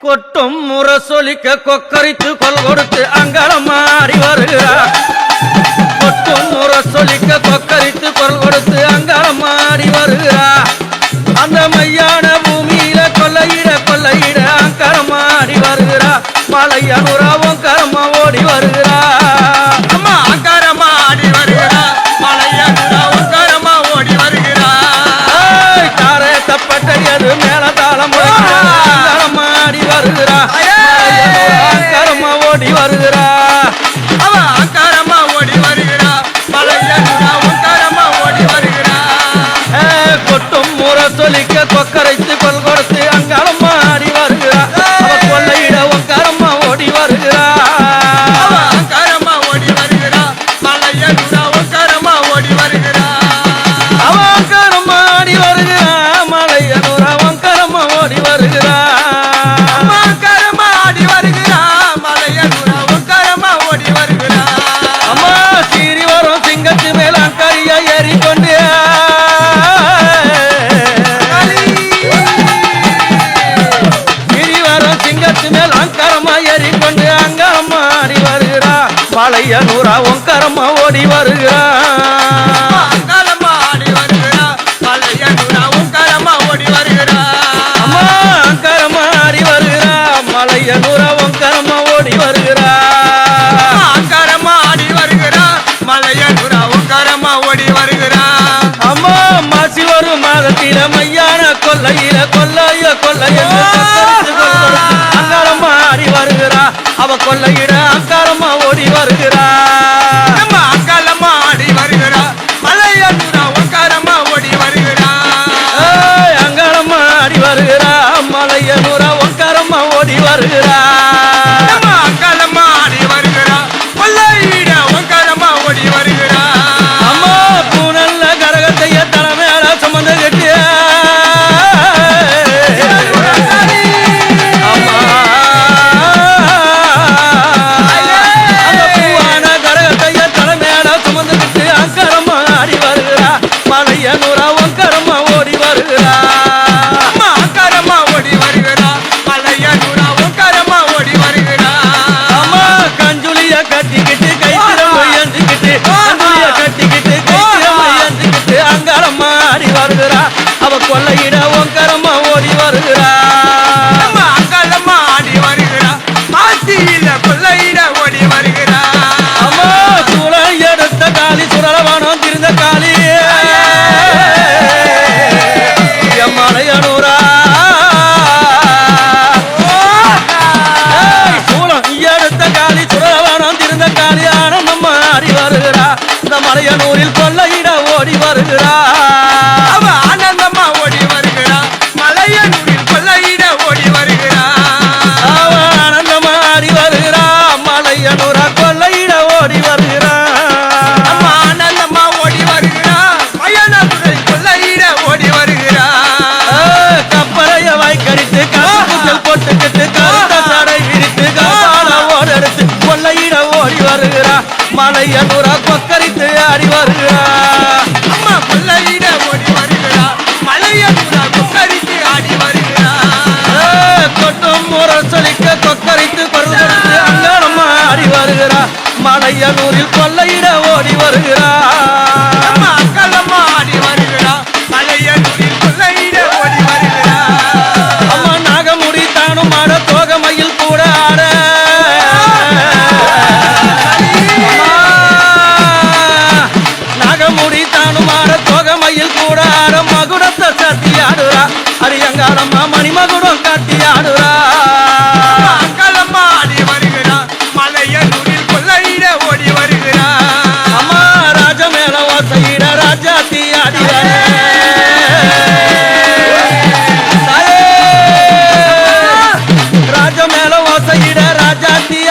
கொட்டும் முரசொலிக்க கொக்கரித்து கொல் கொடுத்து அங்காளம் மாறி வருகிறார் கொட்டும் முரசொலிக்க கொக்கரித்து கொல் கொடுத்து அங்காளம் மாறி வருகிறார் அந்த மையான பூமியில கொள்ளையிட கொள்ளையிட அங்காரம் மாறி வருகிறார் மலையனுராவும் கரமா ஓடி வருகிறார் தரமா ஓடி வருகிறான் நூறாவும் கரமா ஓடி வருகிறா கரமா ஆடி வருகிறா. மலைய நூறாவும் கரமா ஓடி வருகிறா. அம்மா மாசி ஒரு மாதத்தில மையான கொல்லையில கொல்லைய கொல்லைய அங்காரமா ஆடி வருகிறா. அவ கொல்லைய será ஆணைய நூறா கொக்கரித்து ஆடி வருகிறா. அம்மா பிள்ளையிட மொழி வருகிறா. மலைய நூறா கொக்கரித்து ஆடி வருகிறா. கொட்டும் முரசொலிக்க கொக்கரித்து பருவத்து அங்காளம்மா ஆடி வருகிறா. மலையனூரில் கொள்ளை வருகிறாரம்மா மணிமகுடம் காட்டி ஆடுறா. அங்கலம்மா ஆடி வருகிறார் மலைய நூலில் கொள்ளையிட ஓடி வருகிறார் அம்மா ராஜ மேல வாசையிட ராஜா தீ ஆடுகிறாரே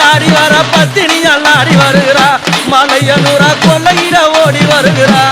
ஆடி வர பத்தினி அல்லாடி வருகிறா. மலையனூரா கொள்ளையிட ஓடி வருகிறா.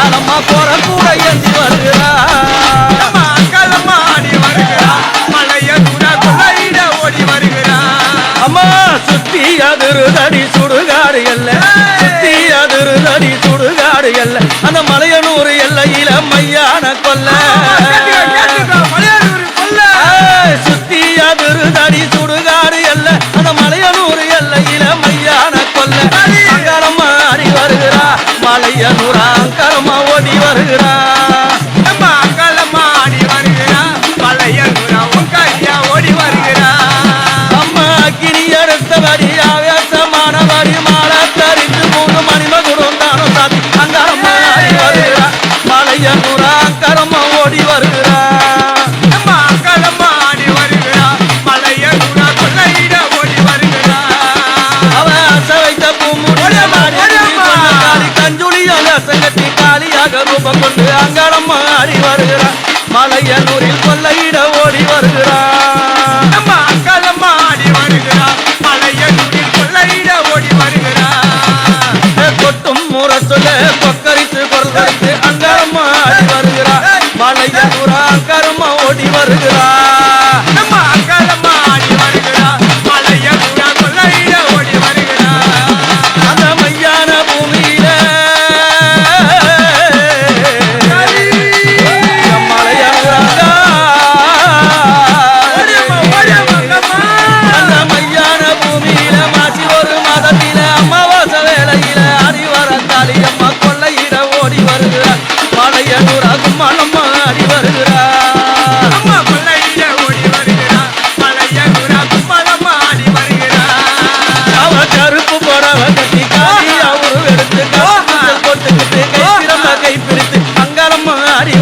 அக்காலம்மா போற கூட ஏந்தி வருகிறா. அக்காலம்மா ஆடி வருகிறா. மலைய குறையிட ஓடி வருகிறா. அம்மா சுத்தி அதிருதடி சுடுகாடு எல்ல. சுத்தி அதிருதடி சுடுகாடு எல்ல. அந்த மலையனூர் எல்லையில மையான கொல்ல. அங்காளம்மா ஆடி வருகிறான். மலையனூரில் கொள்ளையிட ஓடி வருகிறான்.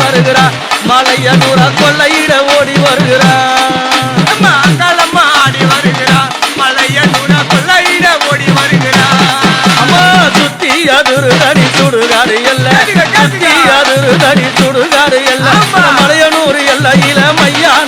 வருகிறார் மலையனூரா கொள்ளையிட ஓடி வருகிறார் மங்களம் ஆடி வருகிறார் மலையனூரா கொள்ளையிட ஓடி வருகிறார் அம்மா சுத்தி அதுரு தனி சுடுகாடு எல்ல. சுத்தி அதுரு தனி சுடுகாடு எல்லாம் மலையனூர் எல்ல இளமையான